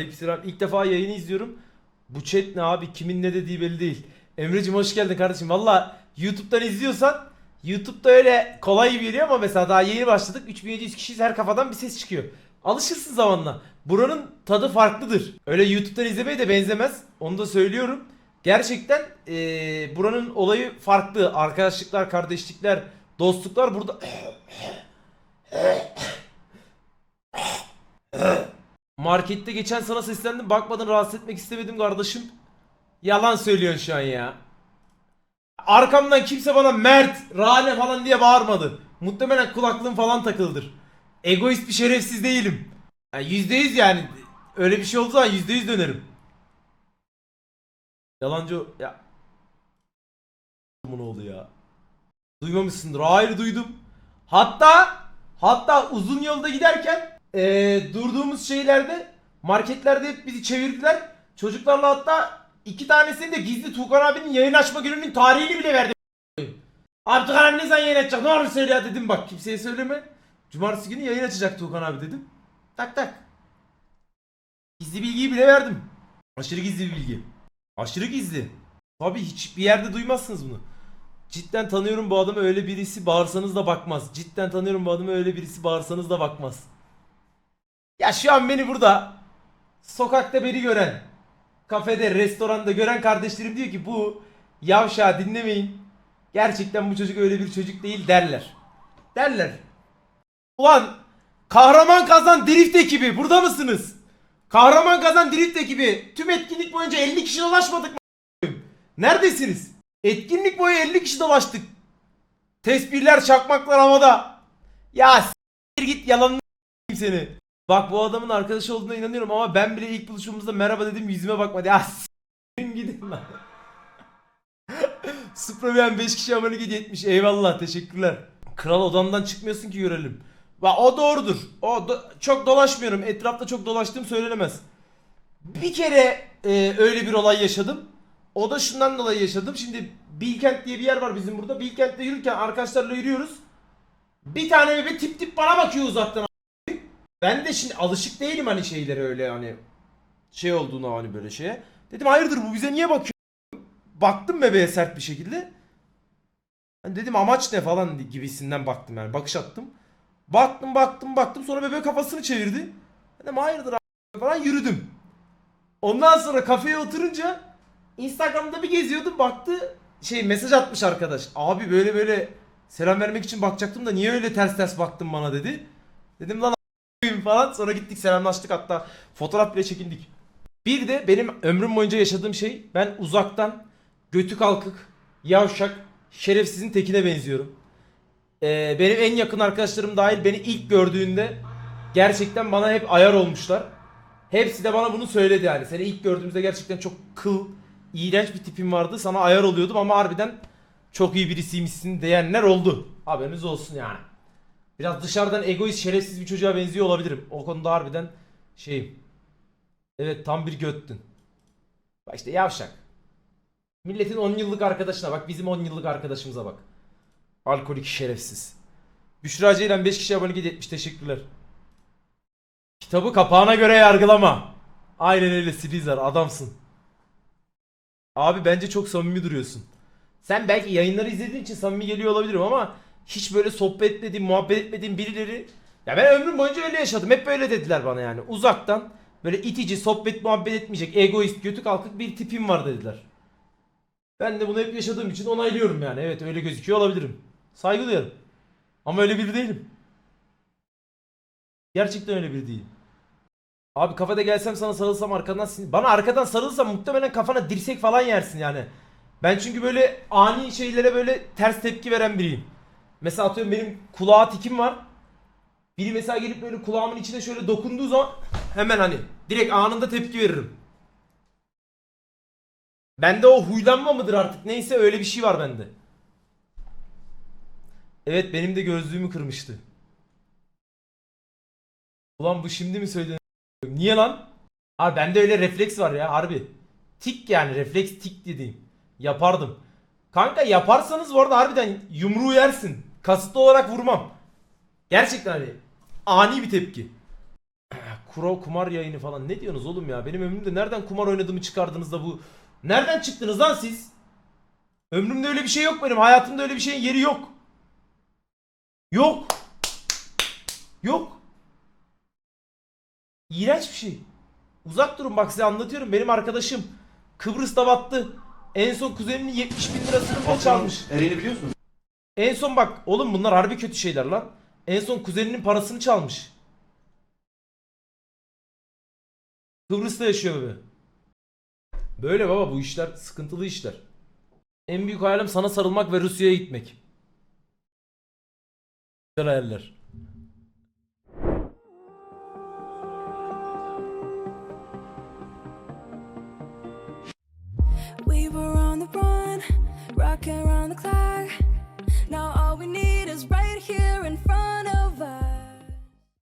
Aleykümselam. İlk defa yayını izliyorum. Bu chat ne abi? Kimin ne dediği belli değil. Emre'cim hoş geldin kardeşim. Valla YouTube'dan izliyorsan YouTube'da öyle kolay gibi geliyor ama mesela daha yeni başladık. 3700 kişiyiz her kafadan bir ses çıkıyor. Alışırsın zamanla. Buranın tadı farklıdır. Öyle YouTube'dan izlemeye de benzemez. Onu da söylüyorum. Gerçekten eee, buranın olayı farklı. Arkadaşlıklar, kardeşlikler, dostluklar burada... Markette geçen sana seslendim bakmadın rahatsız etmek istemedim kardeşim. Yalan söylüyorsun şu an ya. Arkamdan kimse bana Mert, Rane falan diye bağırmadı. Muhtemelen kulaklığım falan takılıdır. Egoist bir şerefsiz değilim. Yani Yüzde yüz yani. Öyle bir şey olduğu zaman yüzde yüz dönerim. Yalancı ya. Bu ne oldu ya? Duymamışsındır. Hayır duydum. Hatta hatta uzun yolda giderken eee, durduğumuz şeylerde marketlerde hep bizi çevirdiler. Çocuklarla hatta iki tanesini de gizli Tuğkan abinin yayın açma gününün tarihini bile verdim. Abi Tuğkan abi ne zaman yayın açacak? Ne olur söyle ya dedim bak kimseye söyleme. Cumartesi günü yayın açacak Tuğkan abi dedim. Tak tak. Gizli bilgiyi bile verdim. Aşırı gizli bir bilgi. Aşırı gizli. Tabii hiçbir yerde duymazsınız bunu. Cidden tanıyorum bu adamı öyle birisi bağırsanız da bakmaz. Cidden tanıyorum bu adamı öyle birisi bağırsanız da bakmaz. Ya şu an beni burada sokakta beni gören, kafede, restoranda gören kardeşlerim diyor ki bu yavşağı dinlemeyin. Gerçekten bu çocuk öyle bir çocuk değil derler. Derler. Ulan kahraman kazan drift ekibi burada mısınız? Kahraman kazan drift ekibi tüm etkinlik boyunca 50 kişi dolaşmadık mı? Neredesiniz? Etkinlik boyu 50 kişi dolaştık. Tesbihler, çakmaklar havada. Ya s**tir git yalanını seni. Bak bu adamın arkadaşı olduğuna inanıyorum ama ben bile ilk buluşmamızda merhaba dedim yüzüme bakmadı. Ya s**tin gidin lan. Supravian 5 kişi abone hediye etmiş. Eyvallah teşekkürler. Kral odamdan çıkmıyorsun ki görelim. Va o doğrudur. O do- çok dolaşmıyorum. Etrafta çok dolaştığım söylenemez. Bir kere e, öyle bir olay yaşadım. O da şundan dolayı yaşadım. Şimdi Bilkent diye bir yer var bizim burada. Bilkent'te yürürken arkadaşlarla yürüyoruz. Bir tane bebe tip tip bana bakıyor uzaktan. Ben de şimdi alışık değilim hani şeylere öyle hani şey olduğuna hani böyle şeye. Dedim hayırdır bu bize niye bakıyor? Baktım bebeğe sert bir şekilde. Hani dedim amaç ne falan gibisinden baktım yani bakış attım. Baktım baktım baktım sonra bebek kafasını çevirdi. Dedim hayırdır abi falan yürüdüm. Ondan sonra kafeye oturunca Instagram'da bir geziyordum baktı şey mesaj atmış arkadaş. Abi böyle böyle selam vermek için bakacaktım da niye öyle ters ters baktın bana dedi. Dedim lan a**ayım falan sonra gittik selamlaştık hatta fotoğraf bile çekindik. Bir de benim ömrüm boyunca yaşadığım şey ben uzaktan götü kalkık, yavşak, şerefsizin tekine benziyorum. Ee, benim en yakın arkadaşlarım dahil beni ilk gördüğünde gerçekten bana hep ayar olmuşlar. Hepsi de bana bunu söyledi yani. Seni ilk gördüğümüzde gerçekten çok kıl, iğrenç bir tipin vardı. Sana ayar oluyordum ama harbiden çok iyi birisiymişsin diyenler oldu. Haberiniz olsun yani. Biraz dışarıdan egoist, şerefsiz bir çocuğa benziyor olabilirim. O konuda harbiden şeyim. Evet tam bir göttün. Bak işte yavşak. Milletin 10 yıllık arkadaşına bak bizim 10 yıllık arkadaşımıza bak. Alkolik şerefsiz. Büşra Ceylan 5 kişi abone etmiş teşekkürler. Kitabı kapağına göre yargılama. Aynen öyle Silizar adamsın. Abi bence çok samimi duruyorsun. Sen belki yayınları izlediğin için samimi geliyor olabilirim ama hiç böyle sohbet etmediğim, muhabbet etmediğim birileri ya ben ömrüm boyunca öyle yaşadım. Hep böyle dediler bana yani. Uzaktan böyle itici, sohbet muhabbet etmeyecek, egoist, götü kalkık bir tipim var dediler. Ben de bunu hep yaşadığım için onaylıyorum yani. Evet öyle gözüküyor olabilirim. Saygı duyarım. Ama öyle biri değilim. Gerçekten öyle biri değilim. Abi kafede gelsem sana sarılsam arkadan bana arkadan sarılsam muhtemelen kafana dirsek falan yersin yani. Ben çünkü böyle ani şeylere böyle ters tepki veren biriyim. Mesela atıyorum benim kulağa tikim var. Biri mesela gelip böyle kulağımın içine şöyle dokunduğu zaman hemen hani direkt anında tepki veririm. Bende o huylanma mıdır artık neyse öyle bir şey var bende. Evet benim de gözlüğümü kırmıştı. Ulan bu şimdi mi söyledi? Niye lan? Abi bende öyle refleks var ya harbi. Tik yani refleks tik dediğim. Yapardım. Kanka yaparsanız bu arada harbiden yumruğu yersin. Kasıtlı olarak vurmam. Gerçekten hani ani bir tepki. kuro kumar yayını falan. Ne diyorsunuz oğlum ya? Benim ömrümde nereden kumar oynadığımı çıkardınız da bu? Nereden çıktınız lan siz? Ömrümde öyle bir şey yok benim. Hayatımda öyle bir şeyin yeri yok. Yok. Yok. İğrenç bir şey. Uzak durun bak size anlatıyorum. Benim arkadaşım Kıbrıs'ta battı. En son kuzeninin 70 bin lirasını bile çalmış. Eren'i biliyor musun? En son bak oğlum bunlar harbi kötü şeyler lan. En son kuzeninin parasını çalmış. Kıbrıs'ta yaşıyor bebe. Böyle baba bu işler sıkıntılı işler. En büyük hayalim sana sarılmak ve Rusya'ya gitmek. Güzel hayaller. We were on the run, rocking around the clock. Is right here in front.